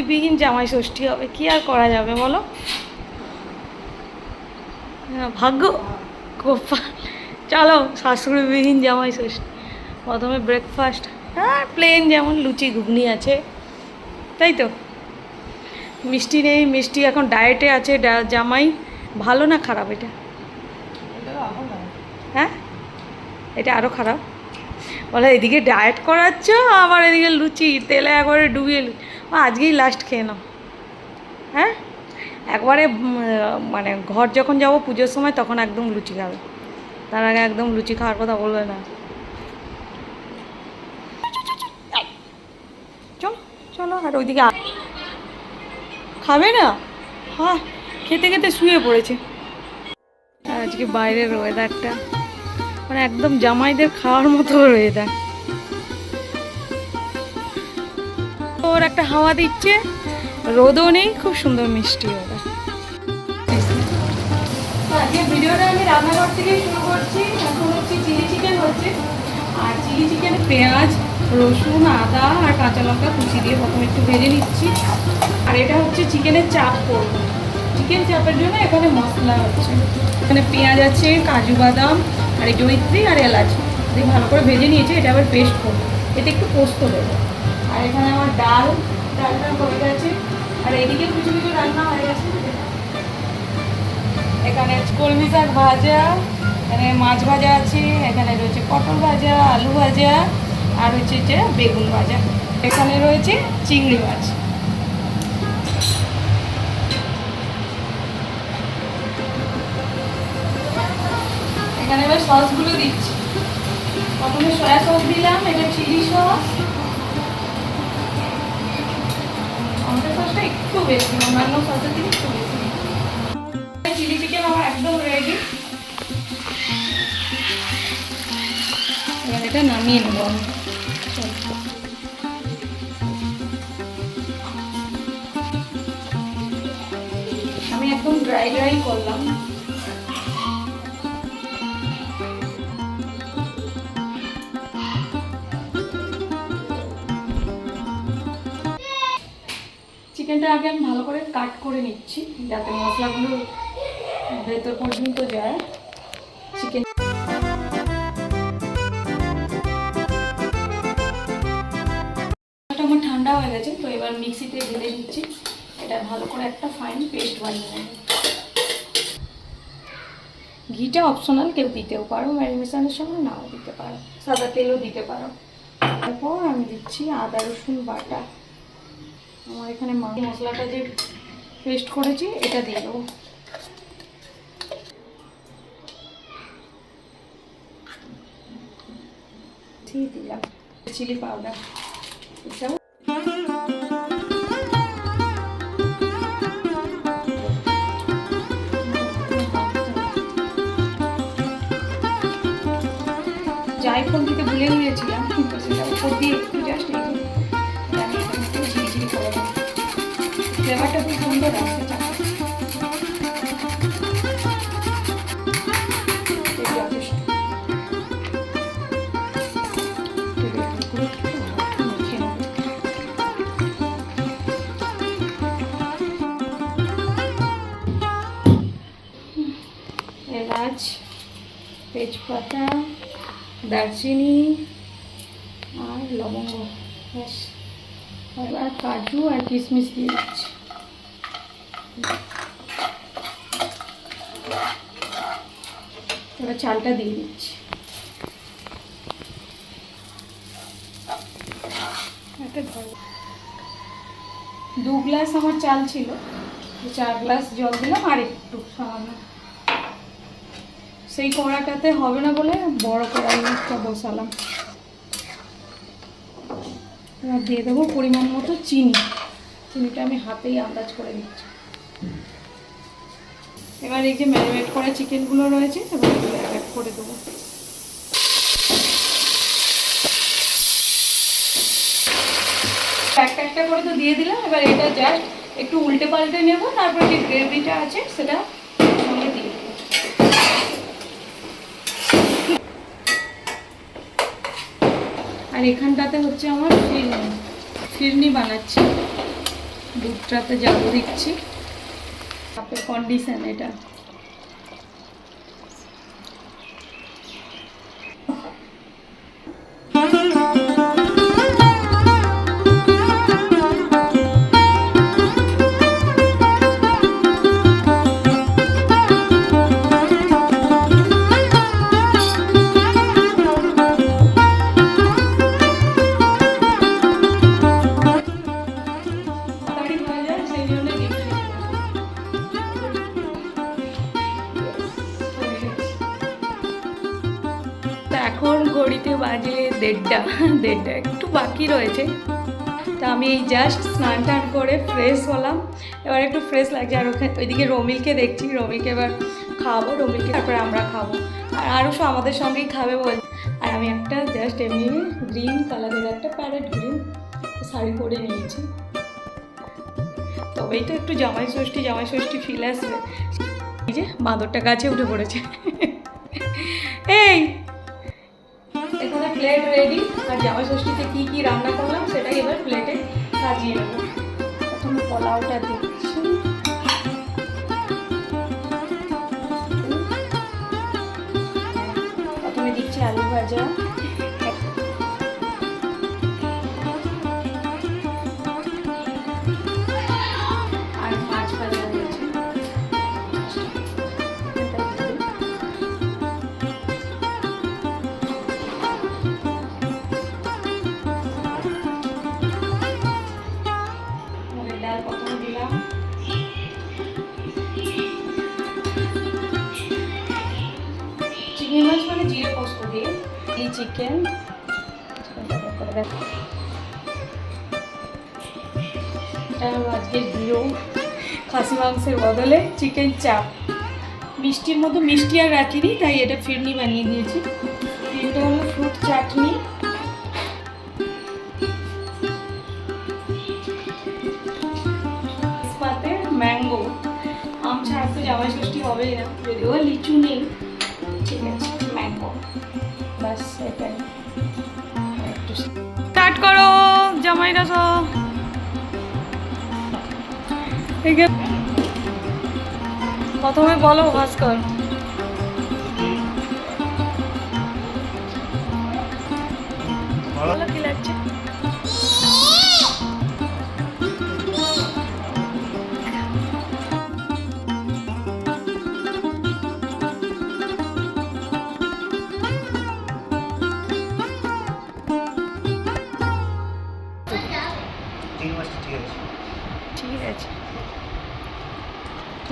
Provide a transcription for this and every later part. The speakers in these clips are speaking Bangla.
শাশুড়িবিহীন জামাই ষষ্ঠী হবে কি আর করা যাবে বলো? হ্যাঁ, ভাগ্য। চলো শাশুড়িবিহীন জামাই ষষ্ঠী। প্রথমে ব্রেকফাস্ট হ্যাঁ প্লেন যেমন লুচি ঘুগনি আছে। তাই তো? মিষ্টি নেই মিষ্টি এখন ডায়েটে আছে জামাই। ভালো না খারাপ এটা? হ্যাঁ? এটা আরও খারাপ। বলে এদিকে ডায়েট করাচ্ছ আবার এদিকে লুচি তেলে একবারে ডুবিয়ে আজকেই লাস্ট খেয়ে নাও। হ্যাঁ? একবারে মানে ঘর যখন যাব পুজোর সময়, তখন একদম লুচি খাবে। তার আগে একদম লুচি খাওয়ার কথা বলবে না। চলো চলো, আর ওইদিকে খাবে না? হ্যাঁ খেতে খেতে শুয়ে পড়েছে। আজকে বাইরের ওয়েদারটা মানে একদম জামাইদের খাওয়ার মতো ওয়েদার ওর একটা হাওয়া দিচ্ছে। রোদও নেই, খুব সুন্দর মিষ্টি ওয়েদার। আজকে ভিডিওটা আমি রান্নাঘর থেকে শুরু করছি। এখন হচ্ছে চিলি চিকেন হচ্ছে। আর চিলি চিকেনে পেঁয়াজ, রসুন, আদা আর কাঁচা লঙ্কা কুচি দিয়ে প্রথমে একটু ভেজে নিচ্ছি। আর এটা হচ্ছে চিকেনের চাপ করব। চিকেন চাপের জন্য এখানে মশলা হচ্ছে। এখানে পেঁয়াজ আছে, কাজু বাদাম, আর জৈত্রী আর এলাচ। ভালো করে ভেজে নিয়েছি, এটা আবার পেস্ট করব। এতে একটু পোস্ত দেবো। আর এখানে আমার ডাল, ডালটা হয়ে গেছে। আর এদিকে কিছু কিছু রান্না হয়ে গেছে। এখানে কলমি শাক ভাজা, এখানে মাছ ভাজা আছে, এখানে রয়েছে পটল ভাজা, আলু ভাজা, আর হচ্ছে যে বেগুন ভাজা। এখানে রয়েছে চিংড়ি মাছ। এখানে এবার সসগুলো দিচ্ছি। প্রথমে সয়া সস দিলাম এটা চিলি সস সসটা একটু বেশি, অন্যান্য সসের থেকে একটু বেশি। চিলি চিকেন আমার একদম রেডি এটা নামিয়ে নেব। আমি। একদম ড্রাই ড্রাই করলাম। চিকেনটা আগে আমি ভালো করে কাট করে নিচ্ছি, যাতে মশলাগুলো ভেতর পর্যন্ত যায়। চিকেন আমার ঠান্ডা হয়ে গেছে, তো এবার মিক্সিতে ঢেলে দিচ্ছি। এটা ভালো করে একটা ফাইন পেস্ট বানিয়ে ঘিটা অপশনাল কেউ দিতেও পারো ম্যারিনেশনের সময় নাও দিতে পারো, সাদা তেলও দিতে পারো। তারপর আমি দিচ্ছি আদা রসুন বাটা। আমার এখানে মশলাটা যে পেস্ট করেছি, এটা দিয়ে দেবো। দিলাম। চিলি পাউডার এটাও জায়ফল দিতে ভুলে গিয়েছিলাম, কিন্তু সেটা উপর দিয়ে এলাচ তেজপাতা দারচিনি আর লবঙ্গ। ব্যাস এবার কাজু আর কিশমিশ দিয়ে দিচ্ছি। এবার চালটা দিয়ে দিচ্ছি। দু গ্লাস আমার চাল ছিল। চার গ্লাস জল দিলাম আর একটু সামান্য। সেই কড়াটাতে হবে না বলে বড় কড়াইটা বসালাম। দিয়ে দেবো পরিমাণ মতো চিনি। চিনিটা আমি হাতেই আন্দাজ করে দিচ্ছি এবার এই যে ম্যারিনেট করা চিকেনগুলো রয়েছে, এবার এগুলো অ্যাড করে দেবো। একটা একটা করে তো দিয়ে দিলাম, এবার এটা জাস্ট একটু উল্টে পাল্টে নেব, তারপর যে গ্রেভিটা আছে সেটা আর এখানটাতে হচ্ছে আমার ফিরনি ফিরনি বানাচ্ছি। দুধটাতে জাল দিচ্ছি কাপের কন্ডিশন এটা দেড়টা দেড়টা, একটু বাকি রয়েছে। তা আমি এই জাস্ট স্নান টান করে ফ্রেশ হলাম। এবার একটু ফ্রেশ লাগছে, আর ওখানে ওইদিকে রমিলকে দেখছি। রমিলকে এবার খাওয়াবো রমিলকে তারপরে আমরা খাব। আর আরও সব আমাদের সঙ্গেই খাবে বল। আর আমি একটা জাস্ট এমনি গ্রিন কালারের একটা প্যারেট গ্রিন শাড়ি পরে নিয়েছি। তবেই তো একটু জামাই ষষ্ঠী জামাই ষষ্ঠী ফিল আসবে। এই যে বাঁদরটা গাছে উঠে পড়েছে। এই প্লেট রেডি আর জামা ষষ্ঠীতে কী কী রান্না করলাম সেটাই এবার প্লেটে সাজিয়ে নেব। প্রথম পোলাওটা দিচ্ছি। প্রথমে দিচ্ছি আলু ভাজা। চিংড়ি মাছ মানে জিরে পোস্ত দিয়ে এই চিকেন আজকের হিরো খাসি মাংসের বদলে চিকেন চাপ। মিষ্টির মতো মিষ্টি আর রাখিনি, তাই এটা ফিরনি বানিয়ে দিয়েছি। এটা হলো ফ্রুট চাটনি। ম্যাঙ্গো আম ছাড়া তো জামাই ষষ্ঠী হবেই না, যদিও লিচু নেই। ঠিক আছে। ম্যাঙ্গো বাস এটাই স্টার্ট করো জামাইরা সব প্রথমে বলো ভাস্কর।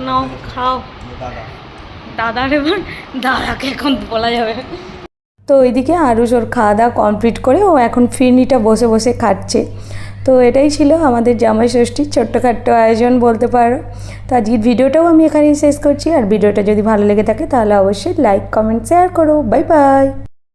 নাও, খাও। দাদা দাদার এবার দাদাকে এখন বলা যাবে। তো ওইদিকে আরুষ ওর খাওয়া দাওয়া কমপ্লিট করে ও এখন ফিরনিটা বসে বসে খাচ্ছে। তো এটাই ছিল আমাদের জামাই ষষ্ঠীর ছোট্টখাট্ট আয়োজন বলতে পারো। তো আজকের ভিডিওটাও আমি এখানেই শেষ করছি। আর ভিডিওটা যদি ভালো লেগে থাকে তাহলে অবশ্যই লাইক কমেন্ট শেয়ার করো। Bye bye